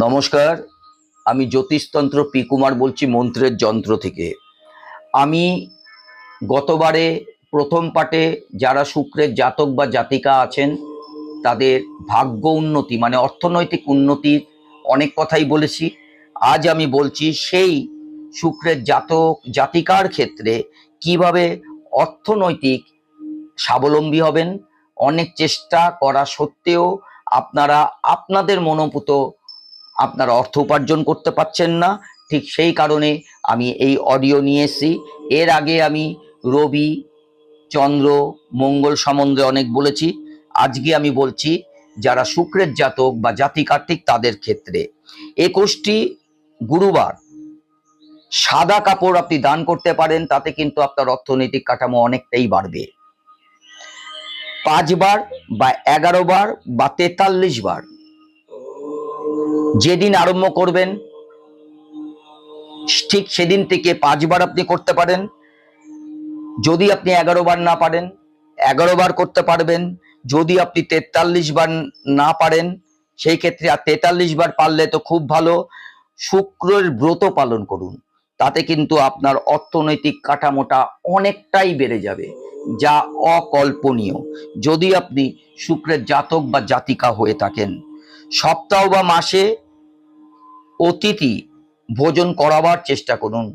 নমস্কার, আমি জ্যোতিষতন্ত্র পি কুমার বলছি মন্ত্রের যন্ত্র থেকে। আমি গতবারে প্রথম পাটে যারা শুক্রের জাতক বা জাতিকা আছেন, তাদের ভাগ্য উন্নতি মানে অর্থনৈতিক উন্নতির অনেক কথাই বলেছি। আজ আমি বলছি সেই শুক্রের জাতক, জাতিকার ক্ষেত্রে কীভাবে অর্থনৈতিক স্বাবলম্বী হবেন, অনেক চেষ্টা করা সত্ত্বেও আপনারা আপনাদের মনোপুত আপনারা অর্থ উপার্জন করতে পারছেন না। ঠিক সেই কারণে আমি এই অডিও নিয়ে এসেছি। এর আগে আমি রবি, চন্দ্র, মঙ্গল সম্বন্ধে অনেক বলেছি। আজকে আমি বলছি, যারা শুক্রের জাতক বা জাতি কার্তিক তাদের ক্ষেত্রে একুশটি গুরুবার সাদা কাপড় আপনি দান করতে পারেন, তাতে কিন্তু আপনার অর্থনৈতিক কাঠামো অনেকটাই বাড়বে। পাঁচবার বা এগারো বার বা তেতাল্লিশ বার যেদিন আরম্ভ করবেন, ঠিক সেদিন থেকে পাঁচবার আপনি করতে পারেন। যদি আপনি এগারো বার না পারেন এগারো বার করতে পারবেন। যদি আপনি তেতাল্লিশ বার না পারেন, সেই ক্ষেত্রে আর তেতাল্লিশ বার পারলে তো খুব ভালো। শুক্রের ব্রত পালন করুন, তাতে কিন্তু আপনার অর্থনৈতিক কাঠামোটা অনেকটাই বেড়ে যাবে, যা অকল্পনীয়। যদি আপনি শুক্রের জাতক বা জাতিকা হয়ে থাকেন, সপ্তাহ বা মাসে অতিথি ভোজন করাবার চেষ্টা করুন।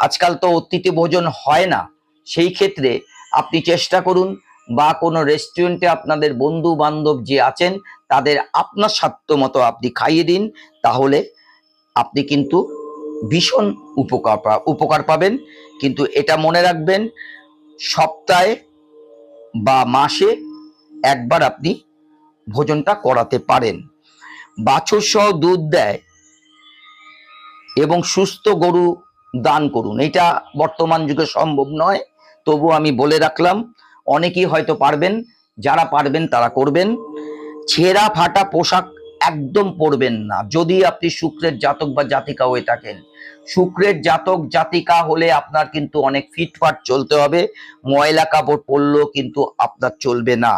আজকাল তো অতিথি ভোজন হয় না। সেই ক্ষেত্রে আপনি চেষ্টা করুন বা কোনো রেস্টুরেন্টে আপনাদের বন্ধু বান্ধব যে আছেন, তাদের আপনার স্বার্থ মতো আপনি খাইয়ে দিন, তাহলে আপনি কিন্তু ভীষণ উপকার উপকার পাবেন। কিন্তু এটা মনে রাখবেন, সপ্তাহে বা মাসে একবার আপনি ভোজনটা করাতে পারেন। বাছুর সহ দুধ দেয় এবং সুস্থ গরু দান করুন। এটা বর্তমান যুগে সম্ভব নয়, তবু আমি বলে রাখলাম, অনেকেই হয়তো পারবেন, যারা পারবেন তারা করবেন। ছেঁড়া ফাটা পোশাক একদম পরবেন না, যদি আপনি শুক্রের জাতক বা জাতিকা হয়ে থাকেন। শুক্রের জাতক, জাতিকা হলে আপনার কিন্তু অনেক ফিটফাট চলতে হবে, ময়লা কাপড় পরলেও কিন্তু আপনার চলবে না।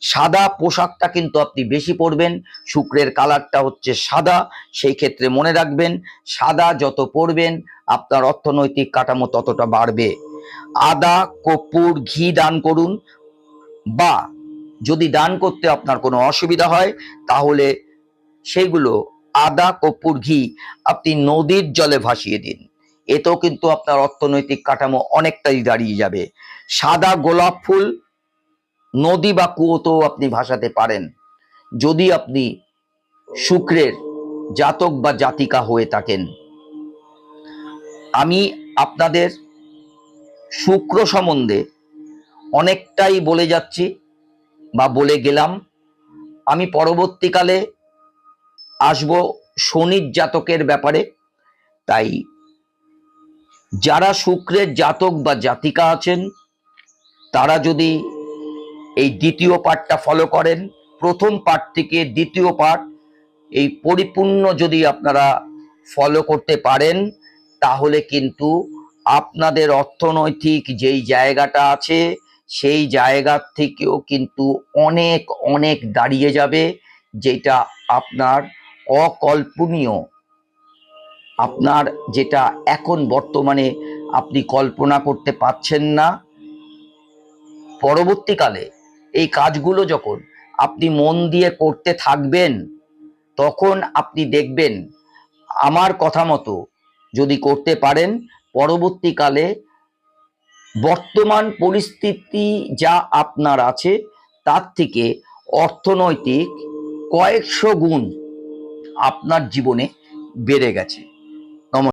সাদা পোশাকটা কিন্তু আপনি বেশি পরবেন, শুক্রের কালারটা হচ্ছে সাদা, সেই ক্ষেত্রে মনে রাখবেন সাদা যত পরবেন, আপনার অর্থনৈতিক কাঠামো ততটা বাড়বে। আদা, কর্পূর, ঘি দান করুন বা যদি দান করতে আপনার কোনো অসুবিধা হয়, তাহলে সেগুলো আদা, কর্পূর, ঘি আপনি নদীর জলে ভাসিয়ে দিন। এতেও কিন্তু আপনার অর্থনৈতিক কাঠামো অনেকটাই দাঁড়িয়ে যাবে। সাদা গোলাপ ফুল নদী বা কুয়োতেও আপনি ভাসাতে পারেন। যদি আপনি শুক্রের জাতক বা জাতিকা হয়ে থাকেন। আমি আপনাদের শুক্র সম্বন্ধে অনেকটাই বলে যাচ্ছি বা বলে গেলাম। আমি পরবর্তীকালে আসব শনির জাতকের ব্যাপারে। তাই যারা শুক্রের জাতক বা জাতিকা আছেন, তারা যদি এই দ্বিতীয় পাঠটা ফলো করেন। প্রথম পাঠ থেকে দ্বিতীয় পাঠ। এই পরিপূর্ণ যদি আপনারা ফলো করতে পারেন, তাহলে কিন্তু আপনাদের অর্থনৈতিক যেই জায়গাটা আছে, সেই জায়গার থেকেও কিন্তু অনেক অনেক দাঁড়িয়ে যাবে, যেটা আপনার অকল্পনীয়। আপনার যেটা এখন বর্তমানে আপনি কল্পনা করতে পারছেন না। পরবর্তীকালে এই কাজগুলো যখন আপনি মন দিয়ে করতে থাকবেন, তখন আপনি দেখবেন আমার কথা মতো যদি করতে পারেন, পরবর্তীকালে বর্তমান পরিস্থিতি যা আপনার আছে, তার থেকে অর্থনৈতিক কয়েকশো গুণ আপনার জীবনে বেড়ে গেছে।